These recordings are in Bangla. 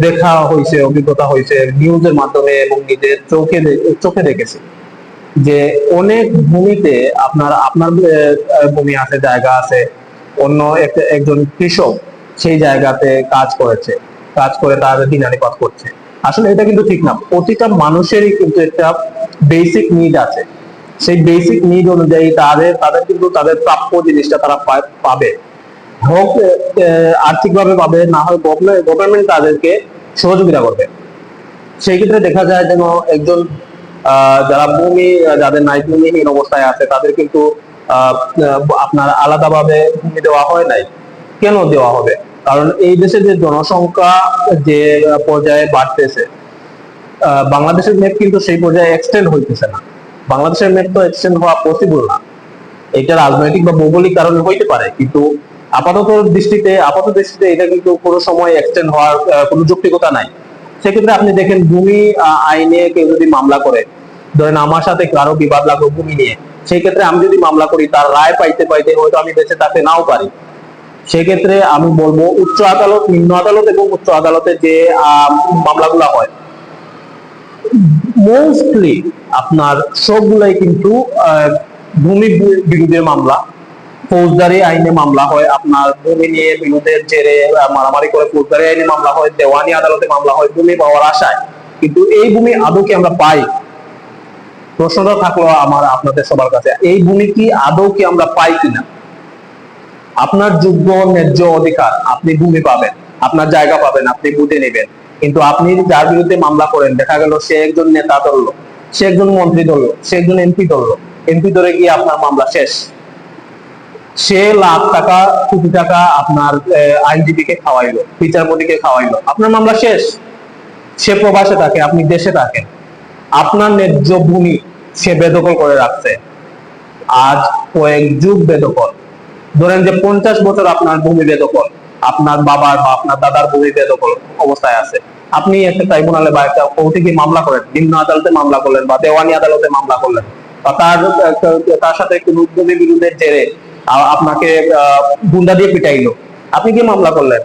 দেখা হয়েছে, অভিজ্ঞতা হয়েছে নিউজের মাধ্যমে এবং নিজের চোখে চোখে দেখেছি যে অনেক ভূমিতে আপনার আপনার ভূমি আছে, জায়গা আছে, অন্য এক- একজন কৃষক সেই জায়গাতে কাজ করেছে, কাজ করে তার দিনানিপাত করছে। আসলে এটা কিন্তু ঠিক না, প্রতিটা মানুষেরই কিন্তু একটা বেসিক নিড আছে। সেই বেসিক নিড অনুযায়ী তাদের তাদের কিন্তু তাদের প্রাপ্য জিনিসটা তারা পাবে। হোক আর্থিক ভাবে পাবে, না হয় গভর্নমেন্ট তাদেরকে সহযোগিতা করবে। সেই ক্ষেত্রে দেখা যায় যেন একজন যারা ভূমি, যাদের নাই ভূমিহীন অবস্থায় আছে, তাদের কিন্তু আপনার আলাদাভাবে ভূমি দেওয়া হয় নাই। কেন দেওয়া হবে? কারণ এই দেশে যে জনসংখ্যা যে পর্যায়ে বাড়তেছে বাংলাদেশের ম্যাপ কিন্তু সেই পর্যায়ে এক্সটেন্ড হইতেছে না। বাংলাদেশের ম্যাপ তো এক্সটেন্ড হওয়া পসিবল না। এটা রাজনৈতিক বা ভৌগোলিক কারণে হইতে পারে, কিন্তু আপাতত দৃষ্টিতে আপাতত দৃষ্টিতে এটা কিন্তু কোনো সময় এক্সটেন্ড হওয়ার কোনো যৌক্তিকতা নাই। সেক্ষেত্রে আপনি দেখেন ভূমি আইনে কেউ যদি মামলা করে, ধরেন আমার সাথে কারও বিবাদ লাগল ভূমি নিয়ে, সেই ক্ষেত্রে আমি যদি মামলা করি, তার রায় পাইতে পাইতে হয়তো আমি বেঁচে থাকতে নাও পারি। সেক্ষেত্রে আমি বলব উচ্চ আদালত, নিম্ন আদালত এবং উচ্চ আদালতে যে মামলাগুলো হয় মোস্টলি আপনার সবগুলাই কিন্তু ভূমি বিরোধী মামলা। ফৌজদারি আইনে মামলা হয়, আপনার ভূমি নিয়ে বিরোধের জেরে মারামারি করে ফৌজদারি আইনে মামলা হয়, দেওয়ানি আদালতে মামলা হয়, ভূমি পাওয়ার আশায়। কিন্তু এই ভূমি আদৌ কি আমরা পাই? প্রশ্নটা থাকল আমার আপনাদের সবার কাছে, এই ভূমি কি আদৌ কি আমরা পাই কিনা? আপনার যোগ্য, ন্যায্য অধিকার আপনি ভূমি পাবেন, আপনার জায়গা পাবেন, আপনি বুঝে নেবেন। কিন্তু আপনি যার বিরুদ্ধে মামলা করেন, দেখা গেল সে একজন নেতা ধরলো, সে একজন মন্ত্রী ধরলো, সে একজন এমপি ধরলো, এমপি ধরে গিয়ে আপনার মামলা শেষ। সে লাখ টাকা, কোটি টাকা আপনার আইনজীবীকে খাওয়াইলো, বিচারপতিকে খাওয়াইলো। আপনার মামলা শেষ। সে প্রবাসে থাকে, আপনি দেশে থাকেন। আপনার ন্যায্য ভূমি সে বেদখল করে রাখছে। আজ কয়েক যুগ বেদখল। ধরেন যে পঞ্চাশ বছর আপনার ভূমি বেদখল, আপনার বাবার বা আপনার দাদার ভূমি বেদখল অবস্থায় আছে। আপনি একটা ট্রাইব্যুনালে বা একটা কোর্টে গিয়ে মামলা করেন নিম্ন আদালতে মামলা করলেন বা দেওয়ানি আদালতে মামলা করলেন। বা তার তার সাথে কোনো ভূমি বিরুদ্ধে জেরে আপনাকে গুন্ডা দিয়ে পিটাইলো। আপনি কি মামলা করলেন?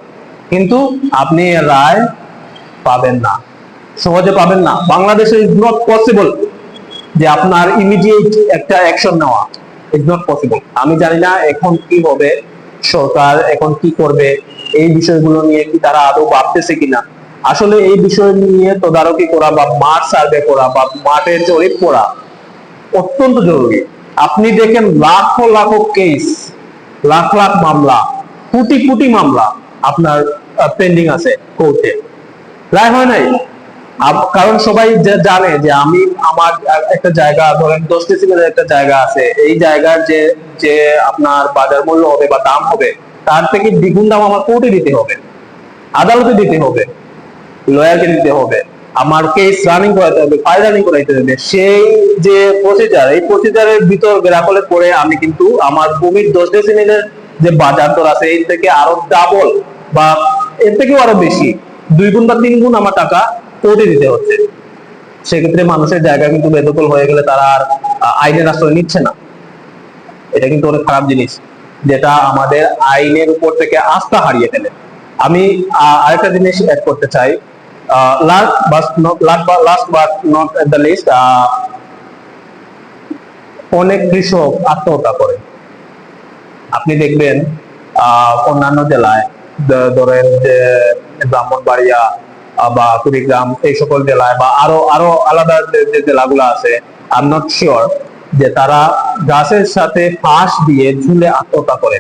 কিন্তু আপনি রায় পাবেন না। সহজে পাবেন না। বাংলাদেশে ইজ নট পসিবল যে আপনার ইমিডিয়েট একটা অ্যাকশন নেওয়া। ইজ নট পসিবল আমি জানি না এখন কি হবে, সরকার এখন কি করবে, এই বিষয়গুলো নিয়ে কি তারা আদৌ ভাবতেছে কিনা। আসলে এই বিষয় নিয়ে তদারকি করা বা মাঠ সার্ভে করা বা মাঠের জরিপ করা অত্যন্ত জরুরি। আপনি দেখেন লাখো লাখো কেস লাখ লাখ মামলা, কোটি কোটি মামলা আপনার পেন্ডিং আছে কোর্টে রায় হয় নাই? কারণ সবাই জানে যে আমি আমার একটা জায়গা, ধরেন দশ ডেসিমেলের একটা জায়গা আছে, এই জায়গার যে যে আপনার বাজার মূল্য হবে বা দাম হবে, তার থেকে দ্বিগুণ দাম আমার কোর্টে দিতে হবে, আদালতে দিতে হবে লয়ারকে দিতে হবে। আমার কেস রানিং করাতে হবে ফাইল রানিং করাইতে হবে। সেই যে প্রসিজার এই প্রসিজারের ভিতর বেরাকলে পড়ে আমি কিন্তু আমার ভূমির দশ ডেসিমেলের যে বাজার দর আছে, এর থেকে আরও ডাবল বা এর থেকেও আরও বেশি, দুই গুণ বা তিন গুণ আমার টাকা কোর্টে দিতে হচ্ছে। সেক্ষেত্রে মানুষের জায়গা কিন্তু বেদখল হয়ে গেলে তারা আর আইনের আশ্রয় নিচ্ছে না। এটা কিন্তু অনেক খারাপ জিনিস, যেটা আমাদের আইনের উপর থেকে আস্থা হারিয়ে ফেলে। আমি আরেকটা জিনিস অ্যাড করতে চাই। Last but not last but not the least অনেক কৃষক আত্মহত্যা করে। আপনি দেখবেন অন্যান্য জেলায় ধরেন যে ব্রাহ্মণবাড়িয়া বা কুড়িগ্রাম, এই সকল জেলায়, বা আরও আরও আলাদা যে জেলাগুলো আছে আই এম নট শিওর যে তারা গাছের সাথে ফাঁস দিয়ে ঝুলে আত্মহত্যা করে।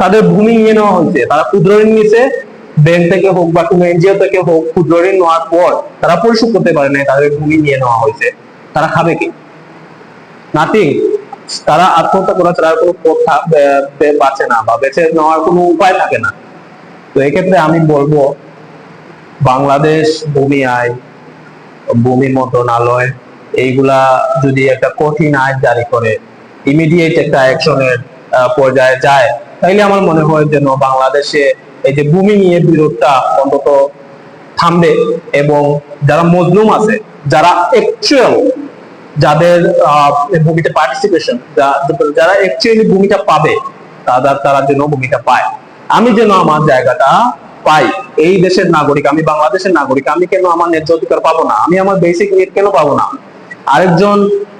তাদের ভূমি নিয়ে নেওয়া হয়েছে, তারা ক্ষুদ্র ঋণ নিয়েছে ব্যাংক থেকে হোক বা কোনো এনজিও থেকে হোক ক্ষুদ্র ঋণ নেওয়ার পর তারা পরিশোধ করতে পারে না তাদের ভূমি নিয়ে নেওয়া হয়েছে। তারা খাবে কি? নাথিং তারা আত্মহত্যা করা ছাড়া কোনো পথ বাঁচে না বা বেঁচে নেওয়ার কোনো উপায় থাকে না। তো এক্ষেত্রে আমি বলব, বাংলাদেশ ভূমি আইন ভূমি মন্ত্রণালয়, এইগুলা যদি একটা কঠিন আইন জারি করে ইমিডিয়েট একটা অ্যাকশনের পর্যায়ে যায়, তাইলে আমার মনে হয় যেন বাংলাদেশে এই যে ভূমি নিয়ে বিরোধটা অন্তত থামবে এবং যারা মজলুম আছে, যারা অ্যাকচুয়াল যাদের ভূমিতে পার্টিসিপেশন যারা অ্যাকচুয়ালি ভূমিটা পাবে, তারা তারা যেন ভূমিটা পায়। আমি যেন আমার জায়গাটা পাই, এই দেশের নাগরিক, আমি বাংলাদেশের নাগরিক, আমি কেন আমার ন্যায্য অধিকার পাবো না? আমি আমার বেসিক নিড কেন পাবো না? আরেকজন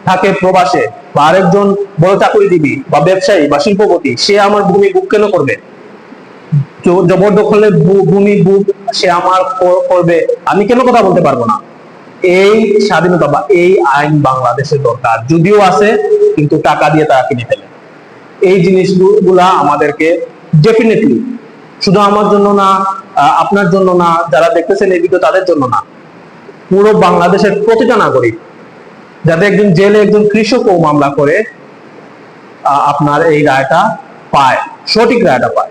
থাকে প্রবাসে, বা আরেকজন বড় চাকরিজীবী, বা ব্যবসায়ী, বা শিল্পপতি, সে আমার ভূমি বুক কেন করবে? জবরদখলে ভূমি বুক সে আমার করবে। আমি কেন কথা বলতে পারব না? এই স্বাধীনতা বা এই আইন বাংলাদেশের দরকার। যদিও আছে, কিন্তু টাকা দিয়ে তারা কিনে ফেলে। এই জিনিসগুলা আমাদেরকে ডেফিনেটলি শুধু আমার জন্য না আপনার জন্য না, যারা দেখতেছেন এই ভিডিও তাদের জন্য না। পুরো বাংলাদেশের প্রতিটা নাগরিক, যাতে একজন জেলে একজন কৃষকও মামলা করে আপনার এই রায়টা পায়, সঠিক রায়টা পায়।